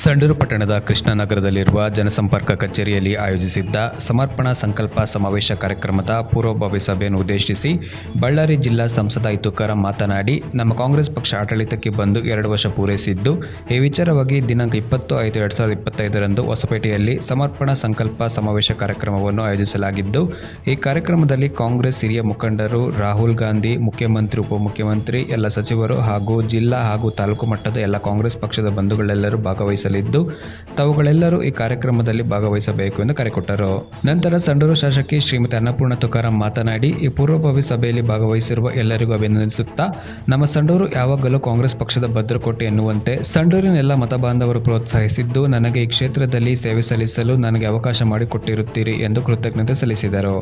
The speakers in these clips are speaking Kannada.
ಸಂಡೂರು ಪಟ್ಟಣದ ಕೃಷ್ಣನಗರದಲ್ಲಿರುವ ಜನಸಂಪರ್ಕ ಕಚೇರಿಯಲ್ಲಿ ಆಯೋಜಿಸಿದ್ದ ಸಮರ್ಪಣಾ ಸಂಕಲ್ಪ ಸಮಾವೇಶ ಕಾರ್ಯಕ್ರಮದ ಪೂರ್ವಭಾವಿ ಸಭೆಯನ್ನು ಉದ್ದೇಶಿಸಿ ಬಳ್ಳಾರಿ ಜಿಲ್ಲಾ ಸಂಸದ ತುಕಾರಾಂ ಮಾತನಾಡಿ, ನಮ್ಮ ಕಾಂಗ್ರೆಸ್ ಪಕ್ಷ ಆಡಳಿತಕ್ಕೆ ಬಂದು ಎರಡು ವರ್ಷ ಪೂರೈಸಿದ್ದು, ಈ ವಿಚಾರವಾಗಿ ದಿನಾಂಕ ಇಪ್ಪತ್ತು ಐದು ಎರಡು ಸಾವಿರದ ಇಪ್ಪತ್ತೈದರಂದು ಹೊಸಪೇಟೆಯಲ್ಲಿ ಸಮರ್ಪಣಾ ಸಂಕಲ್ಪ ಸಮಾವೇಶ ಕಾರ್ಯಕ್ರಮವನ್ನು ಆಯೋಜಿಸಲಾಗಿದ್ದು, ಈ ಕಾರ್ಯಕ್ರಮದಲ್ಲಿ ಕಾಂಗ್ರೆಸ್ ಹಿರಿಯ ಮುಖಂಡರು ರಾಹುಲ್ ಗಾಂಧಿ, ಮುಖ್ಯಮಂತ್ರಿ, ಉಪಮುಖ್ಯಮಂತ್ರಿ, ಎಲ್ಲ ಸಚಿವರು ಹಾಗೂ ಜಿಲ್ಲಾ ಹಾಗೂ ತಾಲೂಕು ಮಟ್ಟದ ಎಲ್ಲ ಕಾಂಗ್ರೆಸ್ ಪಕ್ಷದ ಬಂಧುಗಳೆಲ್ಲರೂ ಭಾಗವಹಿಸಲಿದ್ದು ತಾವುಗಳೆಲ್ಲರೂ ಈ ಕಾರ್ಯಕ್ರಮದಲ್ಲಿ ಭಾಗವಹಿಸಬೇಕು ಎಂದು ಕರೆ ಕೊಟ್ಟರು ನಂತರ ಸಂಡೂರು ಶಾಸಕಿ ಶ್ರೀಮತಿ ಅನ್ನಪೂರ್ಣ ತುಕಾರಾಂ ಮಾತನಾಡಿ, ಈ ಪೂರ್ವಭಾವಿ ಸಭೆಯಲ್ಲಿ ಭಾಗವಹಿಸಿರುವ ಎಲ್ಲರಿಗೂ ಅಭಿನಂದಿಸುತ್ತಾ, ನಮ್ಮ ಸಂಡೂರು ಯಾವಾಗಲೂ ಕಾಂಗ್ರೆಸ್ ಪಕ್ಷದ ಭದ್ರಕೋಟೆ ಎನ್ನುವಂತೆ ಸಂಡೂರಿನೆಲ್ಲ ಮತಬಾಂಧವರು ಪ್ರೋತ್ಸಾಹಿಸಿದ್ದು, ನನಗೆ ಈ ಕ್ಷೇತ್ರದಲ್ಲಿ ಸೇವೆ ಸಲ್ಲಿಸಲು ನನಗೆ ಅವಕಾಶ ಮಾಡಿಕೊಟ್ಟಿರುತ್ತೀರಿ ಎಂದು ಕೃತಜ್ಞತೆ ಸಲ್ಲಿಸಿದರು.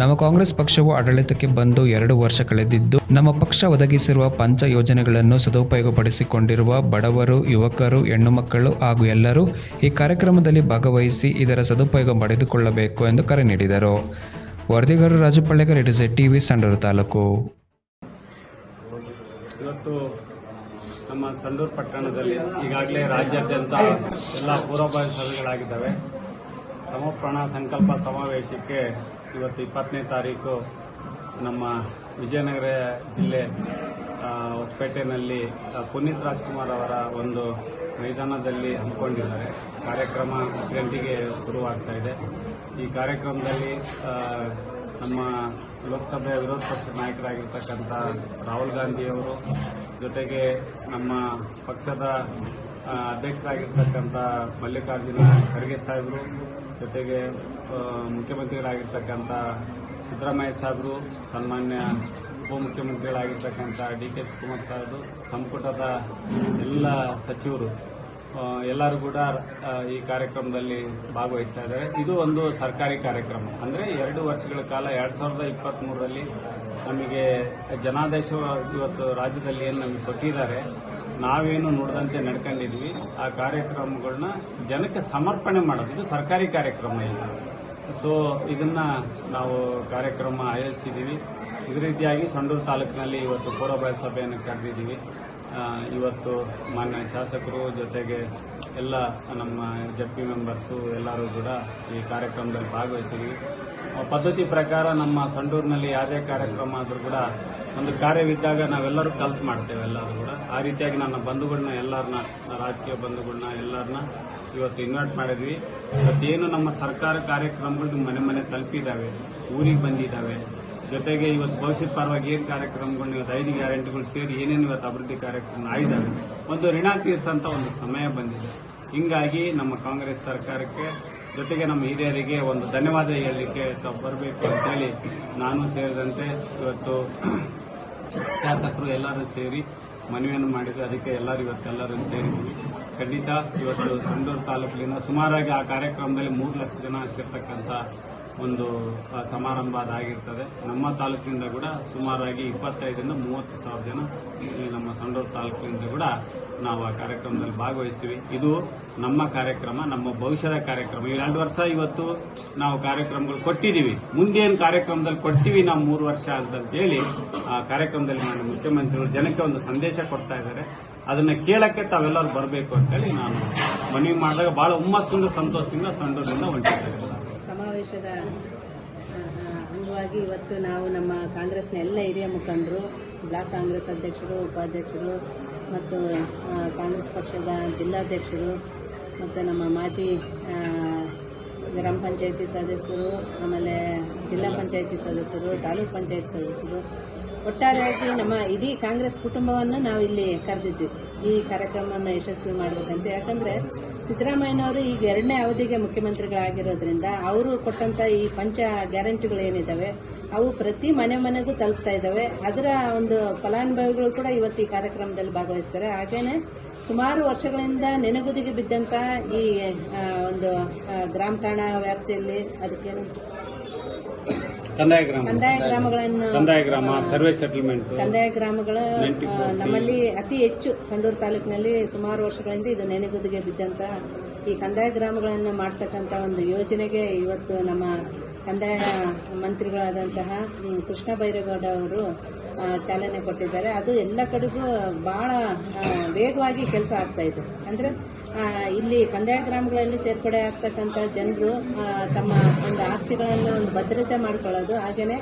ನಮ್ಮ ಕಾಂಗ್ರೆಸ್ ಪಕ್ಷವು ಆಡಳಿತಕ್ಕೆ ಬಂದು ಎರಡು ವರ್ಷ ಕಳೆದಿದ್ದು, ನಮ್ಮ ಪಕ್ಷ ಒದಗಿಸಿರುವ ಪಂಚ ಯೋಜನೆಗಳನ್ನು ಸದುಪಯೋಗಪಡಿಸಿಕೊಂಡಿರುವ ಬಡವರು, ಯುವಕರು ಹೆಣ್ಣು ಮಕ್ಕಳು ಹಾಗೂ ಎಲ್ಲರೂ ಈ ಕಾರ್ಯಕ್ರಮದಲ್ಲಿ ಭಾಗವಹಿಸಿ ಇದರ ಸದುಪಯೋಗ ಪಡೆದುಕೊಳ್ಳಬೇಕು ಎಂದು ಕರೆ ನೀಡಿದರು. ವರದಿಗಾರರು Raju it is a TV, Sandur taluk. ಇವತ್ತು ನಮ್ಮ ಸಂಡೂರು ಪಟ್ಟಣದಲ್ಲಿ ಈಗಾಗಲೇ ರಾಜ್ಯಾದ್ಯಂತ ಎಲ್ಲ ಪೂರ್ವಭಾವಿ ಸಭೆಗಳಾಗಿದ್ದಾವೆ. ಸಮಪ್ರಾಣ ಸಂಕಲ್ಪ ಸಮಾವೇಶಕ್ಕೆ ಇವತ್ತು ಇಪ್ಪತ್ತನೇ ತಾರೀಕು ನಮ್ಮ ವಿಜಯನಗರ ಜಿಲ್ಲೆ ಹೊಸಪೇಟೆಯಲ್ಲಿ ಪುನೀತ್ ರಾಜ್ಕುಮಾರ್ ಅವರ ಒಂದು ಮೈದಾನದಲ್ಲಿ ಹಮ್ಮಿಕೊಂಡಿದ್ದಾರೆ. ಕಾರ್ಯಕ್ರಮ ಗಂಟೆಗೆ ಶುರುವಾಗ್ತಾ ಇದೆ. ಈ ಕಾರ್ಯಕ್ರಮದಲ್ಲಿ ನಮ್ಮ ಲೋಕಸಭೆಯ ವಿರೋಧ ಪಕ್ಷದ ನಾಯಕರಾಗಿರ್ತಕ್ಕಂಥ ರಾಹುಲ್ ಗಾಂಧಿಯವರು ಜೊತೆಗೆ ನಮ್ಮ ಪಕ್ಷದ ಅಧ್ಯಕ್ಷರಾಗಿರ್ತಕ್ಕಂಥ ಮಲ್ಲಿಕಾರ್ಜುನ ಖರ್ಗೆ ಸಾಹೇಬರು, ಜೊತೆಗೆ ಮುಖ್ಯಮಂತ್ರಿಗಳಾಗಿರ್ತಕ್ಕಂಥ ಸಿದ್ದರಾಮಯ್ಯ ಸಾಹೇಬರು, ಸನ್ಮಾನ್ಯ ಉಪಮುಖ್ಯಮಂತ್ರಿಗಳಾಗಿರ್ತಕ್ಕಂಥ ಡಿ ಕೆ ಶಿವಕುಮಾರ್ ಸಾರ್ದು, ಸಂಪುಟದ ಎಲ್ಲ ಸಚಿವರು ಎಲ್ಲರೂ ಕೂಡ ಈ ಕಾರ್ಯಕ್ರಮದಲ್ಲಿ ಭಾಗವಹಿಸ್ತಾ ಇದ್ದಾರೆ. ಇದು ಒಂದು ಸರ್ಕಾರಿ ಕಾರ್ಯಕ್ರಮ. ಅಂದರೆ ಎರಡು ವರ್ಷಗಳ ಕಾಲ, ಎರಡು ಸಾವಿರದ ಇಪ್ಪತ್ತ್ ಮೂರರಲ್ಲಿ ನಮಗೆ ಜನಾದೇಶ ಇವತ್ತು ರಾಜ್ಯದಲ್ಲಿ ಏನು ನಮಗೆ ಕೊಟ್ಟಿದ್ದಾರೆ, ನಾವೇನು ನೋಡಿದಂತೆ ನಡ್ಕೊಂಡಿದ್ವಿ, ಆ ಕಾರ್ಯಕ್ರಮಗಳನ್ನ ಜನಕ್ಕೆ ಸಮರ್ಪಣೆ ಮಾಡೋದು. ಇದು ಸರ್ಕಾರಿ ಕಾರ್ಯಕ್ರಮ ಇದು. ಸೊ ಇದನ್ನ ನಾವು ಕಾರ್ಯಕ್ರಮ ಆಯೋಜಿಸಿದ್ದೀವಿ. ಇದೇ ರೀತಿಯಾಗಿ ಸಂಡೂರು ತಾಲೂಕಿನಲ್ಲಿ ಇವತ್ತು ಪೂರ್ವಭಾವಿ ಸಭೆಯನ್ನು ಕರೆದಿದ್ದೀವಿ. ಇವತ್ತು ಮಾನ್ಯ ಶಾಸಕರು ಜೊತೆಗೆ ಎಲ್ಲ ನಮ್ಮ ಜಡ್ಪಿ ಮೆಂಬರ್ಸು ಎಲ್ಲರೂ ಕೂಡ ಈ ಕಾರ್ಯಕ್ರಮದಲ್ಲಿ ಭಾಗವಹಿಸಿದ್ವಿ ಪದ್ಧತಿ ಪ್ರಕಾರ ನಮ್ಮ ಸಂಡೂರಿನಲ್ಲಿ ಯಾವುದೇ ಕಾರ್ಯಕ್ರಮ ಆದರೂ ಕೂಡ ಒಂದು ಕಾರ್ಯವಿದ್ದಾಗ ನಾವೆಲ್ಲರೂ ಕಲ್ತು ಮಾಡ್ತೇವೆ ಎಲ್ಲರೂ ಕೂಡ. ಆ ರೀತಿಯಾಗಿ ನನ್ನ ಬಂಧುಗಳನ್ನ ಎಲ್ಲರನ್ನ, ರಾಜಕೀಯ ಬಂಧುಗಳನ್ನ ಎಲ್ಲರನ್ನ ಇವತ್ತು ಇನ್ವೈಟ್ ಮಾಡಿದ್ವಿ ಇವತ್ತೇನು ನಮ್ಮ ಸರ್ಕಾರ ಕಾರ್ಯಕ್ರಮಗಳು ಮನೆ ಮನೆ ತಲುಪಿದ್ದಾವೆ, ಊರಿಗೆ ಬಂದಿದ್ದಾವೆ ಜೊತೆಗೆ ಇವತ್ತು ಭವಿಷ್ಯದ ಪರವಾಗಿ ಏನು ಕಾರ್ಯಕ್ರಮಗಳು ಇವತ್ತು ಐದು ಗ್ಯಾರಂಟಿಗಳು ಸೇರಿ ಏನೇನು ಇವತ್ತು ಅಭಿವೃದ್ಧಿ ಕಾರ್ಯಕ್ರಮ ಆಗಿದ್ದಾವೆ ಒಂದು ಋಣ ತೀರಿಸಂತ ಒಂದು ಸಮಯ ಬಂದಿದೆ. ಹಿಂಗಾಗಿ ನಮ್ಮ ಕಾಂಗ್ರೆಸ್ ಸರ್ಕಾರಕ್ಕೆ, ಜೊತೆಗೆ ನಮ್ಮ ಹಿರಿಯರಿಗೆ ಒಂದು ಧನ್ಯವಾದ ಹೇಳಲಿಕ್ಕೆ ತಾವು ಬರಬೇಕು ಅಂತೇಳಿ ನಾನು ಸೇರಿದಂತೆ ಇವತ್ತು ಶಾಸಕರು ಎಲ್ಲರೂ ಸೇರಿ ಮನವಿಯನ್ನು ಮಾಡಿದ್ರು ಅದಕ್ಕೆ ಎಲ್ಲರೂ ಇವತ್ತೆಲ್ಲರೂ ಸೇರಿದ್ವಿ. ಖಂಡಿತ ಇವತ್ತು ಸಂಡೂರು ತಾಲೂಕಿನ ಸುಮಾರಾಗಿ ಆ ಕಾರ್ಯಕ್ರಮದಲ್ಲಿ ಮೂರು ಲಕ್ಷ ಜನ ಸೇರ್ತಕ್ಕಂಥ ಒಂದು ಸಮಾರಂಭ ಅದಾಗಿರ್ತದೆ ನಮ್ಮ ತಾಲೂಕಿನಿಂದ ಕೂಡ ಸುಮಾರಾಗಿ ಇಪ್ಪತ್ತೈದರಿಂದ ಮೂವತ್ತು ಸಾವಿರ ಜನ ನಮ್ಮ ಸಂಡೂರು ತಾಲೂಕಿನಿಂದ ಕೂಡ ನಾವು ಆ ಕಾರ್ಯಕ್ರಮದಲ್ಲಿ ಭಾಗವಹಿಸ್ತೀವಿ. ಇದು ನಮ್ಮ ಕಾರ್ಯಕ್ರಮ, ನಮ್ಮ ಭವಿಷ್ಯದ ಕಾರ್ಯಕ್ರಮ. ಈ ಎರಡು ವರ್ಷ ಇವತ್ತು ನಾವು ಕಾರ್ಯಕ್ರಮಗಳು ಕೊಟ್ಟಿದ್ದೀವಿ. ಮುಂದೇನು ಕಾರ್ಯಕ್ರಮದಲ್ಲಿ ಕೊಡ್ತೀವಿ ನಾವು ಮೂರು ವರ್ಷ ಅಂತಂತೇಳಿ ಆ ಕಾರ್ಯಕ್ರಮದಲ್ಲಿ ನಾನು ಮುಖ್ಯಮಂತ್ರಿಗಳು ಜನಕ್ಕೆ ಒಂದು ಸಂದೇಶ ಕೊಡ್ತಾ ಇದ್ದಾರೆ. ಅದನ್ನ ಕೇಳಕ್ಕೆ ತಾವೆಲ್ಲರೂ ಬರಬೇಕು ಅಂತೇಳಿ ನಾನು ಮನವಿ ಮಾಡಿದಾಗ ಬಹಳ ಹುಮ್ಮಸ್ಸಿಂದ ಸಂತೋಷದಿಂದ ಸಂಡೂರಿನಿಂದ ಹೊಂಟಿದ್ದೇವೆ ಸಮಾವೇಶದ ಅಂಗವಾಗಿ ಇವತ್ತು ನಾವು ನಮ್ಮ ಕಾಂಗ್ರೆಸ್ನ ಎಲ್ಲ ಹಿರಿಯ ಮುಖಂಡರು, ಬ್ಲಾಕ್ ಕಾಂಗ್ರೆಸ್ ಅಧ್ಯಕ್ಷರು, ಉಪಾಧ್ಯಕ್ಷರು ಮತ್ತು ಕಾಂಗ್ರೆಸ್ ಪಕ್ಷದ ಜಿಲ್ಲಾಧ್ಯಕ್ಷರು ಮತ್ತು ನಮ್ಮ ಮಾಜಿ ಗ್ರಾಮ ಪಂಚಾಯತಿ ಸದಸ್ಯರು, ಆಮೇಲೆ ಜಿಲ್ಲಾ ಪಂಚಾಯತಿ ಸದಸ್ಯರು, ತಾಲೂಕ್ ಪಂಚಾಯತ್ ಸದಸ್ಯರು. ಒಟ್ಟಾರೆಯಾಗಿ ನಮ್ಮ ಇಡೀ ಕಾಂಗ್ರೆಸ್ ಕುಟುಂಬವನ್ನು ನಾವು ಇಲ್ಲಿ ಕರೆದಿದ್ವಿ ಈ ಕಾರ್ಯಕ್ರಮವನ್ನು ಯಶಸ್ವಿ ಮಾಡಬೇಕಂತ. ಯಾಕಂದರೆ ಸಿದ್ದರಾಮಯ್ಯನವರು ಈಗ ಎರಡನೇ ಅವಧಿಗೆ ಮುಖ್ಯಮಂತ್ರಿಗಳಾಗಿರೋದ್ರಿಂದ ಅವರು ಕೊಟ್ಟಂಥ ಈ ಪಂಚ ಗ್ಯಾರಂಟಿಗಳು ಏನಿದಾವೆ, ಅವು ಪ್ರತಿ ಮನೆ ಮನೆಗೂ ತಲುಪ್ತಾ ಇದ್ದಾವೆ ಅದರ ಒಂದು ಫಲಾನುಭವಿಗಳು ಕೂಡ ಇವತ್ತು ಈ ಕಾರ್ಯಕ್ರಮದಲ್ಲಿ ಭಾಗವಹಿಸ್ತಾರೆ. ಹಾಗೇನೆ ಸುಮಾರು ವರ್ಷಗಳಿಂದ ನೆನಗುದಿಗೆ ಬಿದ್ದಂಥ ಈ ಒಂದು ಗ್ರಾಮ ಠಾಣಾ ವ್ಯಾಪ್ತಿಯಲ್ಲಿ ಅದಕ್ಕೇನು ಕಂದಾಯ ಗ್ರಾಮ ಕಂದಾಯ ಗ್ರಾಮಗಳನ್ನು ಕಂದಾಯ ಗ್ರಾಮ ಸರ್ವೆ ಸೆಟಲ್ಮೆಂಟ್ ಕಂದಾಯ ಗ್ರಾಮಗಳ ನಮ್ಮಲ್ಲಿ ಅತಿ ಹೆಚ್ಚು ಸಂಡೂರು ತಾಲೂಕಿನಲ್ಲಿ ಸುಮಾರು ವರ್ಷಗಳಿಂದ ಇದು ನೆನೆಗುದಿಗೆ ಬಿದ್ದಂತ ಈ ಕಂದಾಯ ಗ್ರಾಮಗಳನ್ನು ಮಾಡ್ತಕ್ಕಂಥ ಒಂದು ಯೋಜನೆಗೆ ಇವತ್ತು ನಮ್ಮ ಕಂದಾಯ ಮಂತ್ರಿಗಳಾದಂತಹ ಕೃಷ್ಣ ಬೈರೇಗೌಡ ಅವರು ಚಾಲನೆ ಕೊಟ್ಟಿದ್ದಾರೆ. ಅದು ಎಲ್ಲ ಕಡೆಗೂ ಬಹಳ ವೇಗವಾಗಿ ಕೆಲಸ ಆಗ್ತಾ ಇದೆ. ಅಂದರೆ ಇಲ್ಲಿ ಕಂದಾಯ ಗ್ರಾಮಗಳಲ್ಲಿ ಸೇರ್ಪಡೆ ಆಗ್ತಕ್ಕಂಥ ಜನರು ತಮ್ಮ ಒಂದು ಆಸ್ತಿಗಳನ್ನು ಒಂದು ಭದ್ರತೆ ಮಾಡ್ಕೊಳ್ಳೋದು ಹಾಗೆಯೇ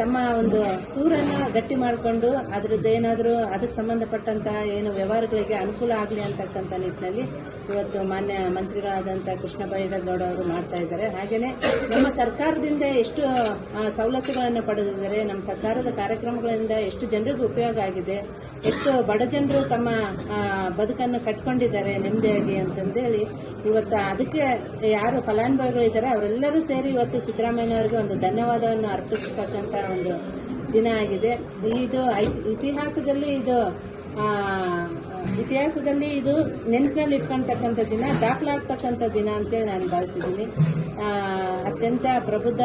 ತಮ್ಮ ಒಂದು ಸೂರನ್ನು ಗಟ್ಟಿ ಮಾಡಿಕೊಂಡು ಅದರದ್ದೇನಾದರೂ ಅದಕ್ಕೆ ಸಂಬಂಧಪಟ್ಟಂತಹ ಏನು ವ್ಯವಹಾರಗಳಿಗೆ ಅನುಕೂಲ ಆಗಲಿ ಅಂತಕ್ಕಂಥ ನಿಟ್ಟಿನಲ್ಲಿ ಇವತ್ತು ಮಾನ್ಯ ಮಂತ್ರಿಗಳಾದಂಥ ಕೃಷ್ಣ ಬೈರೇಗೌಡ ಅವರು ಮಾಡ್ತಾ ಇದ್ದಾರೆ. ಹಾಗೆಯೇ ನಮ್ಮ ಸರ್ಕಾರದಿಂದ ಎಷ್ಟು ಸವಲತ್ತುಗಳನ್ನು ಪಡೆದಿದ್ದಾರೆ, ನಮ್ಮ ಸರ್ಕಾರದ ಕಾರ್ಯಕ್ರಮಗಳಿಂದ ಎಷ್ಟು ಜನರಿಗೆ ಉಪಯೋಗ ಆಗಿದೆ ಎಷ್ಟು ಬಡ ಜನರು ತಮ್ಮ ಬದುಕನ್ನು ಕಟ್ಕೊಂಡಿದ್ದಾರೆ ನೆಮ್ಮದಿಯಾಗಿ ಅಂತಂದೇಳಿ ಇವತ್ತು ಅದಕ್ಕೆ ಯಾರು ಫಲಾನುಭವಿಗಳಿದ್ದಾರೆ ಅವರೆಲ್ಲರೂ ಸೇರಿ ಇವತ್ತು ಸಿದ್ದರಾಮಯ್ಯನವ್ರಿಗೆ ಒಂದು ಧನ್ಯವಾದವನ್ನು ಅರ್ಪಿಸತಕ್ಕಂಥ ಒಂದು ದಿನ ಆಗಿದೆ. ಇದು ಇತಿಹಾಸದಲ್ಲಿ ಇದು ಇತಿಹಾಸದಲ್ಲಿ ಇದು ನೆನಪಿನಲ್ಲಿ ಇಟ್ಕೊಳ್ತಕ್ಕಂಥ ದಿನ, ದಾಖಲಾಗ್ತಕ್ಕಂಥ ದಿನ ಅಂತೇಳಿ ನಾನು ಭಾವಿಸಿದ್ದೀನಿ. ಅತ್ಯಂತ ಪ್ರಬುದ್ಧ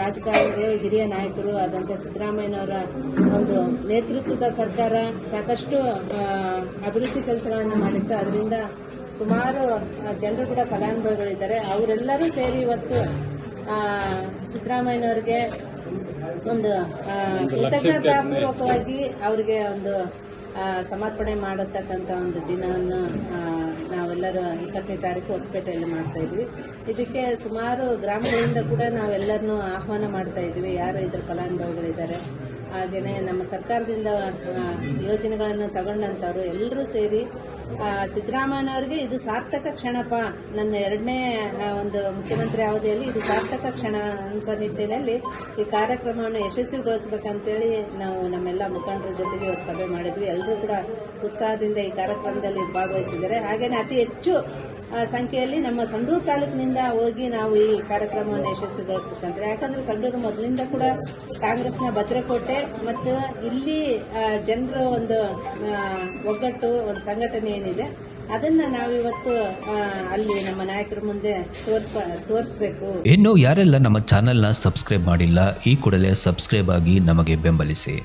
ರಾಜಕಾರಣಿಗಳು ಹಿರಿಯ ನಾಯಕರು ಆದಂಥ ಸಿದ್ದರಾಮಯ್ಯನವರ ಒಂದು ನೇತೃತ್ವದ ಸರ್ಕಾರ ಸಾಕಷ್ಟು ಅಭಿವೃದ್ಧಿ ಕೆಲಸಗಳನ್ನು ಮಾಡಿತ್ತು. ಅದರಿಂದ ಸುಮಾರು ಜನರು ಕೂಡ ಫಲಾನುಭವಿಗಳಿದ್ದಾರೆ. ಅವರೆಲ್ಲರೂ ಸೇರಿ ಇವತ್ತು ಸಿದ್ದರಾಮಯ್ಯನವ್ರಿಗೆ ಒಂದು ಕೃತಜ್ಞತಾಪೂರ್ವಕವಾಗಿ ಅವರಿಗೆ ಒಂದು ಸಮರ್ಪಣೆ ಮಾಡತಕ್ಕಂಥ ಒಂದು ದಿನವನ್ನು ನಾವೆಲ್ಲರೂ ಇಪ್ಪತ್ತನೇ ತಾರೀಕು ಹೊಸಪೇಟೆಯಲ್ಲಿ ಮಾಡ್ತಾ ಇದ್ವಿ. ಇದಕ್ಕೆ ಸುಮಾರು ಗ್ರಾಮಗಳಿಂದ ಕೂಡ ನಾವೆಲ್ಲರನ್ನೂ ಆಹ್ವಾನ ಮಾಡ್ತಾ ಇದ್ವಿ. ಯಾರು ಇದ್ರ ಫಲಾನುಭವಿಗಳಿದ್ದಾರೆ ಹಾಗೆಯೇ ನಮ್ಮ ಸರ್ಕಾರದಿಂದ ಯೋಜನೆಗಳನ್ನು ತಗೊಂಡಂಥವ್ರು ಎಲ್ಲರೂ ಸೇರಿ ಸಿದ್ದರಾಮಯ್ಯನವ್ರಿಗೆ ಇದು ಸಾರ್ಥಕ ಕ್ಷಣಪ. ನನ್ನ ಎರಡನೇ ಒಂದು ಮುಖ್ಯಮಂತ್ರಿ ಅವಧಿಯಲ್ಲಿ ಇದು ಸಾರ್ಥಕ ಕ್ಷಣ ಅನ್ಸೋ ನಿಟ್ಟಿನಲ್ಲಿ ಈ ಕಾರ್ಯಕ್ರಮವನ್ನು ಯಶಸ್ವಿಗೊಳಿಸ್ಬೇಕಂತೇಳಿ ನಾವು ನಮ್ಮೆಲ್ಲ ಮುಖಂಡರ ಜೊತೆಗೆ ಇವತ್ತು ಸಭೆ ಮಾಡಿದ್ವಿ. ಎಲ್ಲರೂ ಕೂಡ ಉತ್ಸಾಹದಿಂದ ಈ ಕಾರ್ಯಕ್ರಮದಲ್ಲಿ ಭಾಗವಹಿಸಿದ್ದಾರೆ. ಹಾಗೆಯೇ ಅತಿ ಹೆಚ್ಚು ಸಂಖ್ಯೆಯಲ್ಲಿ ನಮ್ಮ ಸಂಡೂರು ತಾಲೂಕಿನಿಂದ ಹೋಗಿ ನಾವು ಈ ಕಾರ್ಯಕ್ರಮವನ್ನು ಯಶಸ್ವಿಗೊಳಿಸ್ಬೇಕಂದ್ರೆ. ಯಾಕಂದ್ರೆ ಸಂಡೂರು ಮೊದಲಿಂದ ಕೂಡ ಕಾಂಗ್ರೆಸ್ನ ಭದ್ರಕೋಟೆ ಮತ್ತು ಇಲ್ಲಿ ಜನರ ಒಂದು ಒಗ್ಗಟ್ಟು, ಒಂದು ಸಂಘಟನೆ ಏನಿದೆ, ಅದನ್ನ ನಾವಿವತ್ತು ಅಲ್ಲಿ ನಮ್ಮ ನಾಯಕರ ಮುಂದೆ ತೋರಿಸ್ಬೇಕು. ಇನ್ನು ಯಾರೆಲ್ಲ ನಮ್ಮ ಚಾನೆಲ್ನ ಸಬ್ಸ್ಕ್ರೈಬ್ ಮಾಡಿಲ್ಲ, ಈ ಕೂಡಲೇ ಸಬ್ಸ್ಕ್ರೈಬ್ ಆಗಿ ನಮಗೆ ಬೆಂಬಲಿಸಿ.